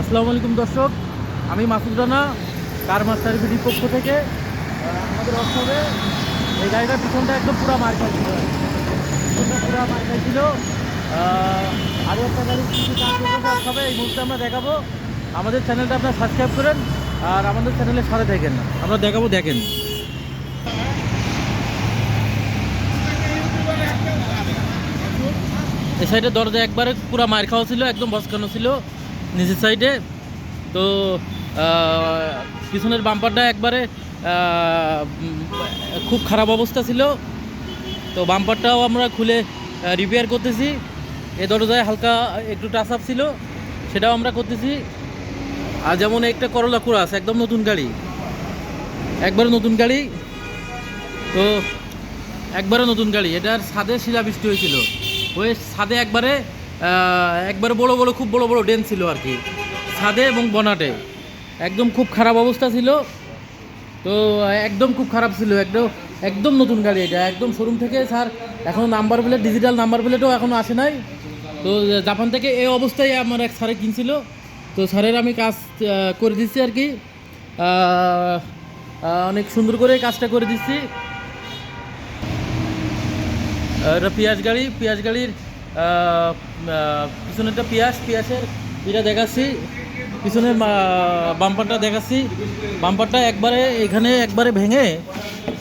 আসসালামু আলাইকুম দর্শক, আমি মাসুদ রানা, কার মাস্টার বিডির পক্ষ থেকে। আমাদের অসবে এই গাড়িটার পিছনটা একদম পুরো মার খাইছিল পুরো মার খাইছিল আরও একটা গাড়ি কিছু এই মুহূর্তে আমরা দেখাবো। আমাদের চ্যানেলটা আপনার সাবস্ক্রাইব করেন আর আমাদের চ্যানেলে সাথে থাকেন আমরা দেখাবো, দেখেন। এই সাইডে দরজা একবারে পুরো মার খাওয়া ছিল, একদম বসকানো ছিল। নিচের সাইডে তো পিছনের বাম্পারটা একবারে খুব খারাপ অবস্থা ছিল। তো বাম্পারটাও আমরা খুলে রিপেয়ার করতেছি। এ দরজায় হালকা একটু টাচ আপ ছিল, সেটাও আমরা করতেছি। আর যেমন একটা করলা কুরাস একদম নতুন গাড়ি। একবারে নতুন গাড়ি। তো একবারে নতুন গাড়ি। এটার ছাদে শিলাবৃষ্টি হয়েছিল। ওই ছাদে একবারে একবারে বড় বড়, খুব বড় বড় ডেন ছিল আর কি ছাদে এবং বনাটে। একদম খুব খারাপ অবস্থা ছিল। তো একদম খুব খারাপ ছিল। একদম একদম নতুন গাড়ি এটা। একদম শোরুম থেকে স্যার, এখন নাম্বার প্লেট ডিজিটাল নাম্বার প্লেটও এখনও আসে নাই। তো জাপান থেকে এই অবস্থায় আমার এক স্যারে কিনছিল। তো স্যারের আমি কাজ করে দিচ্ছি আর কি অনেক সুন্দর করে কাজটা করে দিচ্ছি। এটা পেঁয়াজ গাড়ি। পেঁয়াজ গাড়ির পিছনেরটা পেঁয়াজ, পেঁয়াজের এটা দেখাচ্ছি। পিছনের মা- বাম্পারটা দেখাচ্ছি। বাম্পারটা একবারে এখানে একবারে ভেঙে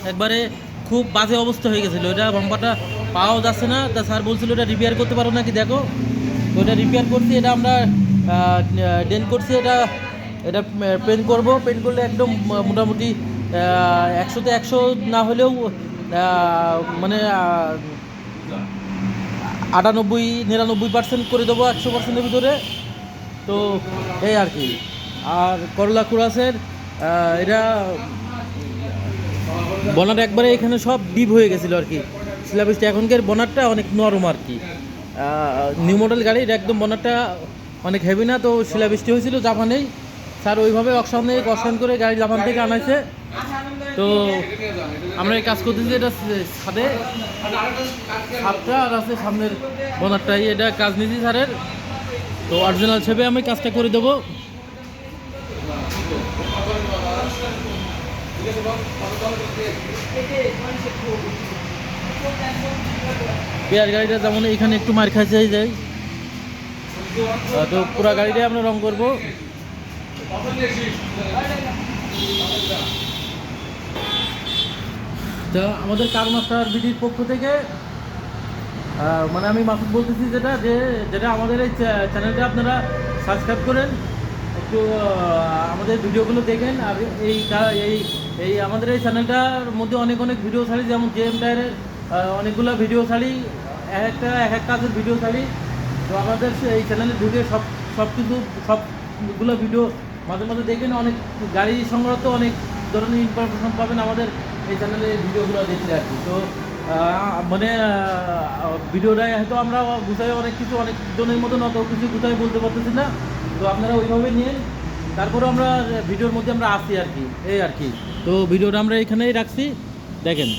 একবারে খুব বাজে অবস্থা হয়ে গেছিল। এটা বাম্পারটা পাওয়া যাচ্ছে না। তা স্যার বলছিল এটা রিপেয়ার করতে পারো নাকি? দেখো তো এটা রিপেয়ার করছি, এটা আমরা ডেন করছি, এটা এটা পেন করব। পেন করলে একদম মোটামুটি একশোতে একশো না হলেও মানে আটানব্বই, নিরানব্বই পার্সেন্ট করে দেবো, একশো পার্সেন্টের ভিতরে। তো এই আর কি। আর করলা কুরাসের এটা বনার একবারে এখানে সব ডিপ হয়ে গেছিল আর কি। সিলাবিসটা এখনকার বনারটা অনেক নরম আর কি। নিউ মডেল গাড়ি, এটা একদম বনারটা অনেক হেভি না, তো শিলাবৃষ্টি হয়েছিল জাপানেই। স্যার ওইভাবে অকশানে অকশান করে গাড়ি জাপান থেকে আনাইছে। তো আমরা এই কাজ করতেছি, এটা ছাদে। ছাদটা আর আছে সামনের বনারটাই, এটা কাজ নিয়েছি স্যারের। তো অরিজিনাল হিসেবে আমি কাজটা করে দেবো। পেয়ার গাড়িটা যেমন এখানে একটু মার খাইছে যায় তো পুরা গাড়িটাই আমরা রং করব। তা আমাদের কার মাস্টার বিডির পক্ষ থেকে মানে আমি মাসুদ বলতেছি যেটা, যে, যেটা আমাদের এই চ্যানেলটা আপনারা সাবস্ক্রাইব করেন, একটু আমাদের ভিডিওগুলো দেখেন, আর এই এই এই আমাদের এই চ্যানেলটার মধ্যে অনেক অনেক ভিডিও ছাড়ি, যেমন জেএম টায়ারের অনেকগুলো ভিডিও ছাড়ি, এক একটা, এক এক কাজের ভিডিও ছাড়ি। তো আমাদের এই চ্যানেলের ভিডিও সব সব কিছু সবগুলো ভিডিও মাঝে মাঝে দেখবেন অনেক গাড়ি সংক্রান্ত অনেক ধরনের ইনফরমেশন পাবেন আমাদের এই চ্যানেলে ভিডিওগুলো দেখি আর কি। তো মানে ভিডিওটা হয়তো আমরা গুছাই অনেক কিছু, অনেক জনের মতন অত কিছু গুছাই বলতে পারতেছি না। তো আপনারা ওইভাবে নিন, তারপরে আমরা ভিডিওর মধ্যে আমরা আসি আর কি, এই আর কি। তো ভিডিওটা আমরা এখানেই রাখছি, দেখেন।